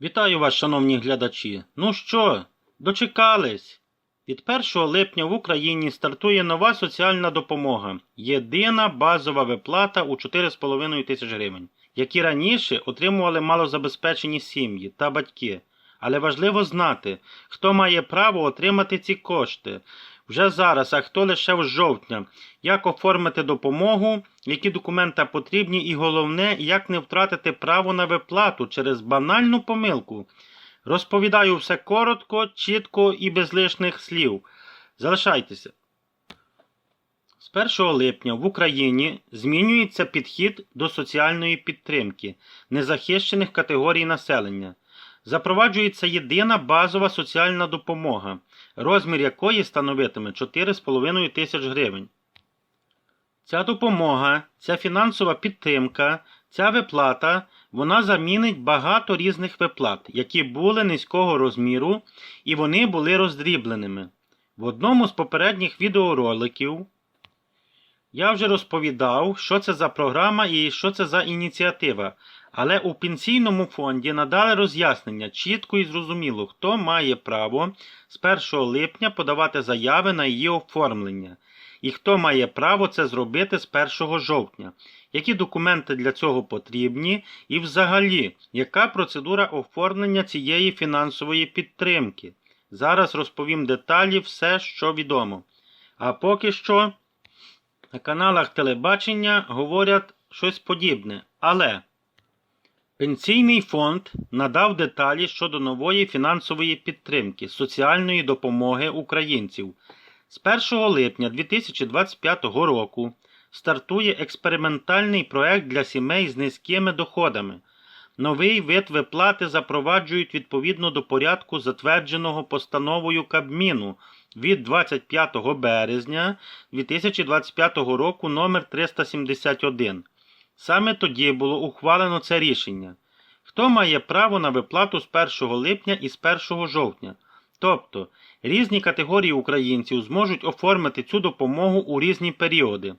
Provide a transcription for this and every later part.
Вітаю вас, шановні глядачі. Ну що, дочекались? Від 1 липня в Україні стартує нова соціальна допомога. Єдина базова виплата у 4,5 тисяч гривень, які раніше отримували малозабезпечені сім'ї та батьки. Але важливо знати, хто має право отримати ці кошти вже зараз, а хто лише з жовтня, як оформити допомогу, які документи потрібні, і головне, як не втратити право на виплату через банальну помилку. Розповідаю все коротко, чітко і без лишних слів. Залишайтеся. З 1 липня в Україні змінюється підхід до соціальної підтримки незахищених категорій населення. Запроваджується єдина базова соціальна допомога, розмір якої становитиме 4,5 тисяч гривень. Ця допомога, ця фінансова підтримка, ця виплата, вона замінить багато різних виплат, які були низького розміру і вони були роздрібленими. В одному з попередніх відеороликів я вже розповідав, що це за програма і що це за ініціатива. Але у пенсійному фонді надали роз'яснення чітко і зрозуміло, хто має право з 1 липня подавати заяви на її оформлення, і хто має право це зробити з 1 жовтня, які документи для цього потрібні, і взагалі, яка процедура оформлення цієї фінансової підтримки. Зараз розповім деталі все, що відомо. А поки що на каналах телебачення говорять щось подібне. Але. Пенсійний фонд надав деталі щодо нової фінансової підтримки соціальної допомоги українців. З 1 липня 2025 року стартує експериментальний проект для сімей з низькими доходами. Новий вид виплати запроваджують відповідно до порядку, затвердженого постановою Кабміну від 25 березня 2025 року номер 371 Саме тоді було ухвалено це рішення. Хто має право на виплату з 1 липня і з 1 жовтня? Тобто різні категорії українців зможуть оформити цю допомогу у різні періоди.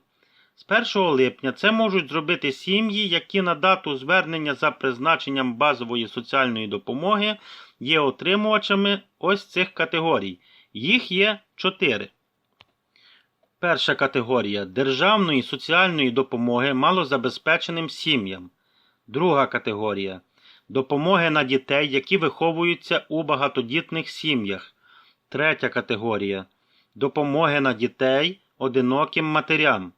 З 1 липня це можуть зробити сім'ї, які на дату звернення за призначенням базової соціальної допомоги є отримувачами ось цих категорій. Їх є 4. Перша категорія державної соціальної допомоги малозабезпеченим сім'ям. Друга категорія допомоги на дітей, які виховуються у багатодітних сім'ях. Третя категорія допомоги на дітей одиноким матерям.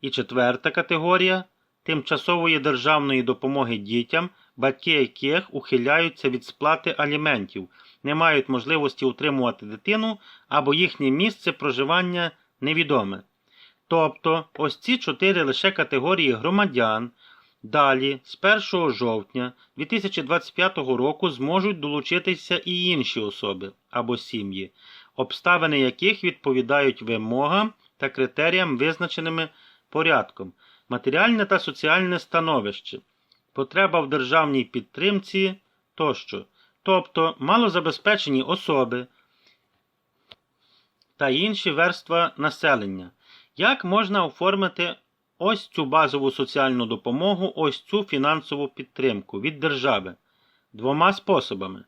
І четверта категорія тимчасової державної допомоги дітям, батьки яких ухиляються від сплати аліментів, не мають можливості утримувати дитину або їхнє місце проживання невідоме. Тобто ось ці чотири лише категорії громадян далі з 1 жовтня 2025 року зможуть долучитися і інші особи або сім'ї, обставини яких відповідають вимогам та критеріям, визначеними порядком, матеріальне та соціальне становище, потреба в державній підтримці тощо. Тобто малозабезпечені особи та інші верства населення. Як можна оформити ось цю базову соціальну допомогу, ось цю фінансову підтримку від держави? Двома способами.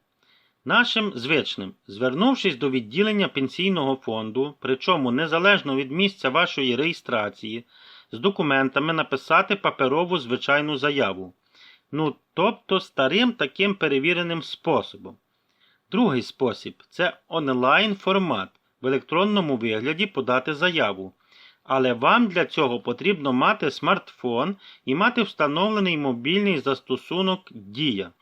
Нашим звичним, звернувшись до відділення пенсійного фонду, причому незалежно від місця вашої реєстрації, з документами написати паперову звичайну заяву. Ну, тобто старим таким перевіреним способом. Другий спосіб це онлайн формат в електронному вигляді подати заяву. Але вам для цього потрібно мати смартфон і мати встановлений мобільний застосунок Дія.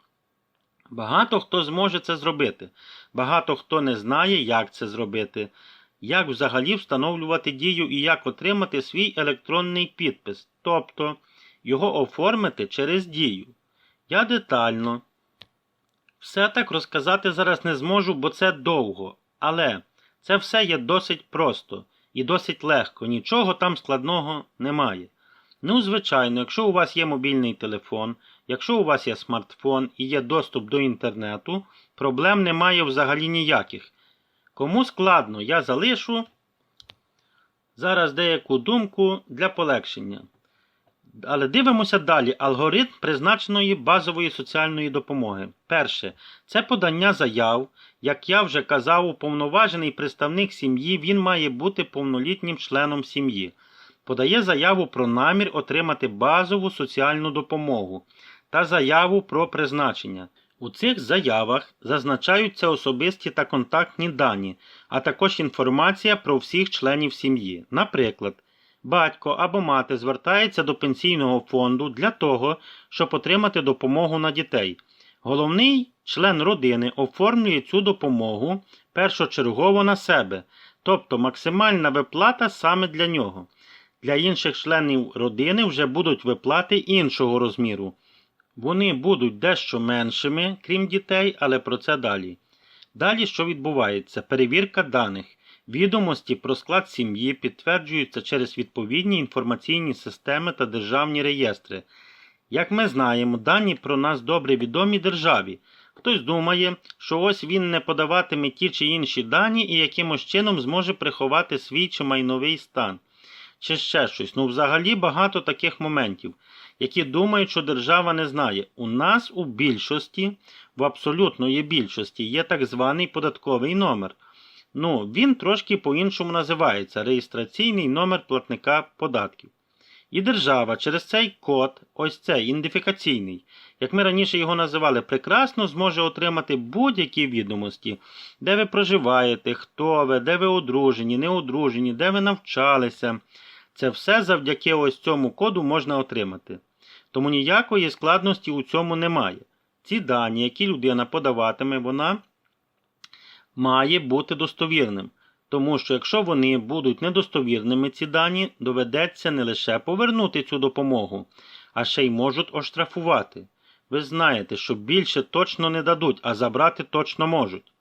Багато хто зможе це зробити. Багато хто не знає, як це зробити, як взагалі встановлювати дію і як отримати свій електронний підпис, тобто його оформити через дію. Я детально все так розказати зараз не зможу, бо це довго. Але це все є досить просто і досить легко, нічого там складного немає. Ну, звичайно, якщо у вас є мобільний телефон, якщо у вас є смартфон і є доступ до інтернету, проблем немає взагалі ніяких. Кому складно, я залишу зараз деяку думку для полегшення. Але дивимося далі. Алгоритм призначеної базової соціальної допомоги. Перше це подання заяв. Як я вже казав, уповноважений представник сім'ї він має бути повнолітнім членом сім'ї. Подає заяву про намір отримати базову соціальну допомогу та заяву про призначення. У цих заявах зазначаються особисті та контактні дані, а також інформація про всіх членів сім'ї. Наприклад, батько або мати звертається до пенсійного фонду для того, щоб отримати допомогу на дітей. Головний член родини оформлює цю допомогу першочергово на себе, тобто максимальна виплата саме для нього. Для інших членів родини вже будуть виплати іншого розміру. Вони будуть дещо меншими, крім дітей, але про це далі. Далі що відбувається? Перевірка даних. Відомості про склад сім'ї підтверджуються через відповідні інформаційні системи та державні реєстри. Як ми знаємо, дані про нас добре відомі державі. Хтось думає, що ось він не подаватиме ті чи інші дані і якимось чином зможе приховати свій чи майновий стан. Чи ще щось. Ну, взагалі багато таких моментів, які думають, що держава не знає. У нас у більшості, в абсолютної більшості, є так званий податковий номер. Ну, він трошки по-іншому називається реєстраційний номер платника податків. І держава через цей код, ось цей ідентифікаційний, як ми раніше його називали, прекрасно зможе отримати будь-які відомості, де ви проживаєте, хто ви, де ви одружені, не одружені, де ви навчалися. Це все завдяки ось цьому коду можна отримати. Тому ніякої складності у цьому немає. Ці дані, які людина подаватиме, вона має бути достовірним. Тому що якщо вони будуть недостовірними, ці дані, доведеться не лише повернути цю допомогу, а ще й можуть оштрафувати. Ви знаєте, що більше точно не дадуть, а забрати точно можуть.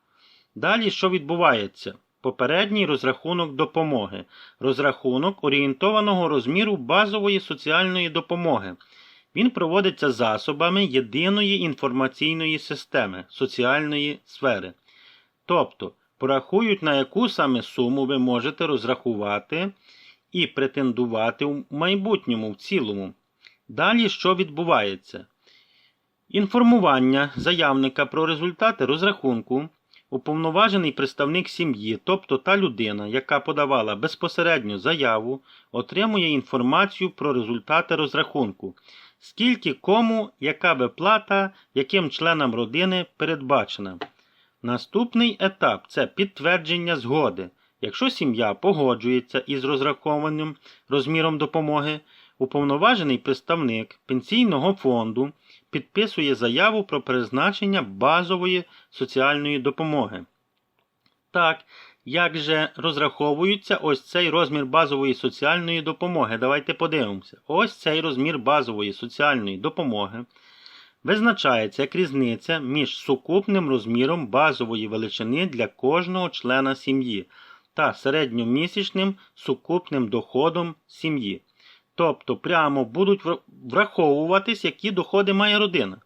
Далі що відбувається? Попередній розрахунок допомоги. Розрахунок орієнтованого розміру базової соціальної допомоги. Він проводиться засобами єдиної інформаційної системи соціальної сфери. Тобто, порахують, на яку саме суму ви можете розрахувати і претендувати в майбутньому в цілому. Далі що відбувається? Інформування заявника про результати розрахунку, уповноважений представник сім'ї, тобто та людина, яка подавала безпосередньо заяву, отримує інформацію про результати розрахунку, скільки кому, яка виплата, яким членам родини передбачена. Наступний етап це підтвердження згоди. Якщо сім'я погоджується із розрахованим розміром допомоги, уповноважений представник пенсійного фонду підписує заяву про призначення базової соціальної допомоги. Так, як же розраховується ось цей розмір базової соціальної допомоги? Давайте подивимося. Ось цей розмір базової соціальної допомоги визначається як різниця між сукупним розміром базової величини для кожного члена сім'ї та середньомісячним сукупним доходом сім'ї. Тобто прямо будуть враховуватись, які доходи має родина.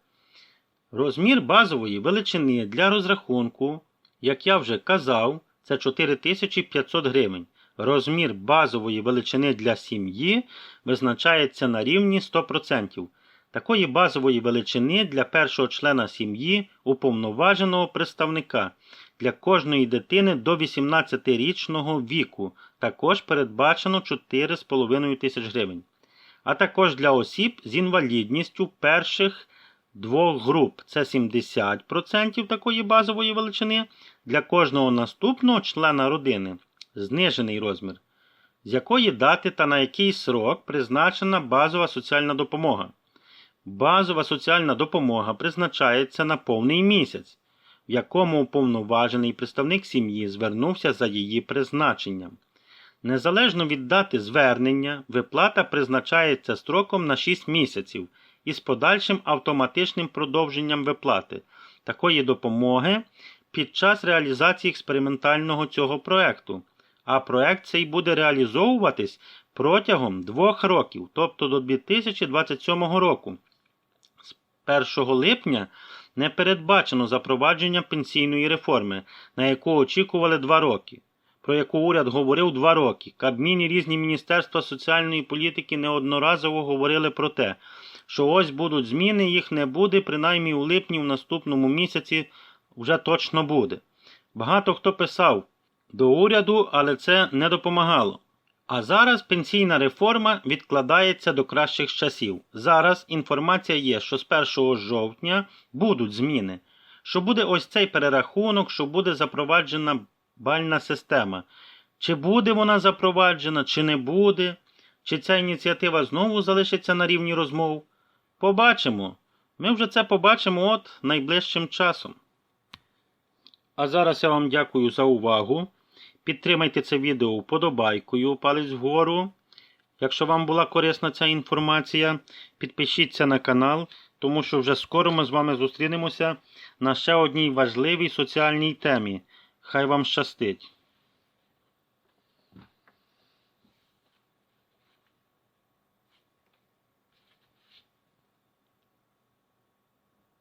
Розмір базової величини для розрахунку, як я вже казав, це 4500 гривень. Розмір базової величини для сім'ї визначається на рівні 100%. Такої базової величини для першого члена сім'ї уповноваженого представника для кожної дитини до 18-річного віку також передбачено 4,5 тисяч гривень. А також для осіб з інвалідністю перших двох груп це 70% такої базової величини для кожного наступного члена родини знижений розмір, з якої дати та на який срок призначена базова соціальна допомога. Базова соціальна допомога призначається на повний місяць, в якому уповноважений представник сім'ї звернувся за її призначенням. Незалежно від дати звернення, виплата призначається строком на 6 місяців із подальшим автоматичним продовженням виплати такої допомоги під час реалізації експериментального цього проекту. А проект цей буде реалізовуватись протягом двох років, тобто до 2027 року. З 1 липня не передбачено запровадження пенсійної реформи, на яку очікували два роки. про яку уряд говорив два роки. Кабмін і різні міністерства соціальної політики неодноразово говорили про те, що ось будуть зміни, їх не буде, принаймні у липні в наступному місяці вже точно буде. Багато хто писав до уряду, але це не допомагало. А зараз пенсійна реформа відкладається до кращих часів. Зараз інформація є, що з 1 жовтня будуть зміни, що буде ось цей перерахунок, що буде запроваджена бальна система. Чи буде вона запроваджена, чи не буде, чи ця ініціатива знову залишиться на рівні розмов. Побачимо. Ми вже це побачимо от найближчим часом. А зараз я вам дякую за увагу. Підтримайте це відео вподобайкою, палець вгору. Якщо вам була корисна ця інформація, підпишіться на канал, тому що вже скоро ми з вами зустрінемося на ще одній важливій соціальній темі. Хай вам щастить!